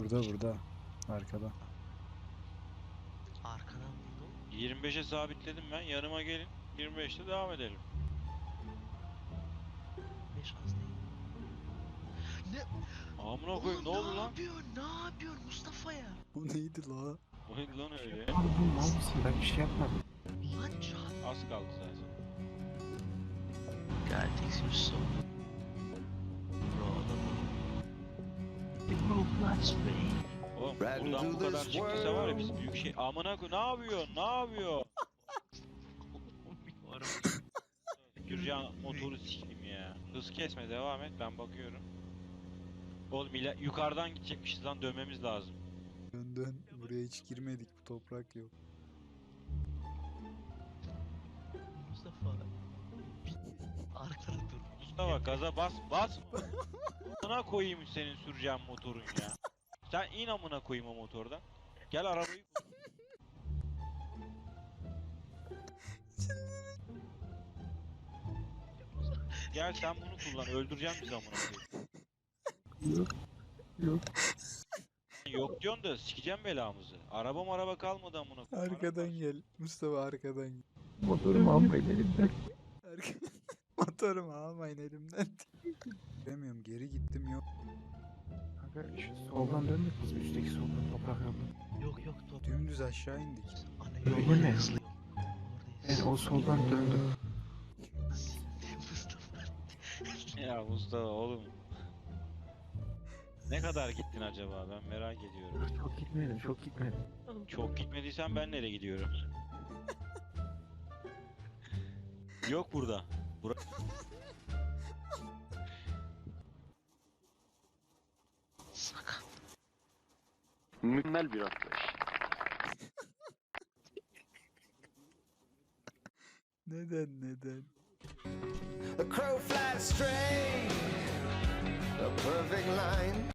Burada burada. Arkada. Arkadan vurdum. 25'e sabitledim ben. Yanıma gelin. 25'te devam edelim. 5 az değil. Ne? Amına koyayım ne oldu ne lan? yapıyorsun? Ne yapıyorsun Mustafa'ya? Bu neydi la? O neydi lan öyle? Abi bu mal mısın? Ben bir şey yapmadım. Lan can. Az kaldı zaten. God takes your Oğlum buradan bu kadar çıktıysa var ya biz world. büyük şey. Amına koy ne yapıyorsun? Ne yapıyor? Gürcan motoru sikeyim ya. Hız kesme devam et ben bakıyorum. Oğlum ila yukarıdan gidecekmişiz lan dönmemiz lazım. Dön dön. Buraya hiç girmedik. Bu toprak yok. Mustafa. Arkada dur. Mustafa gaza bas bas. Amına koyayım senin süreceğin motorun ya. Sen in amına koyayım o motordan. Gel arabayı Gel sen bunu kullan. Öldüreceğim bizi amına koyayım. Yok. Yok. Yok diyorsun da sikeceğim belamızı. Araba araba kalmadı amına koyayım. Arkadan gel. Mustafa arkadan gel. Motorumu almayın elimden. Motorumu almayın elimden. Demiyorum geri gittim yok. Kanka şu soldan döndük biz. Üstteki soldan toprak yok. Yok yok top. Dümdüz aşağı indik. Yok. mi? Hızlı. Ben o soldan döndüm. Ya Mustafa oğlum. Ne kadar gittin acaba? Ben merak ediyorum. Çok gitmedim, çok gitmedim. Çok gitmediysen ben nereye gidiyorum? Yok burada. Bura Mükemmel bir atlayış. Neden neden? A crow flies straight, a perfect line.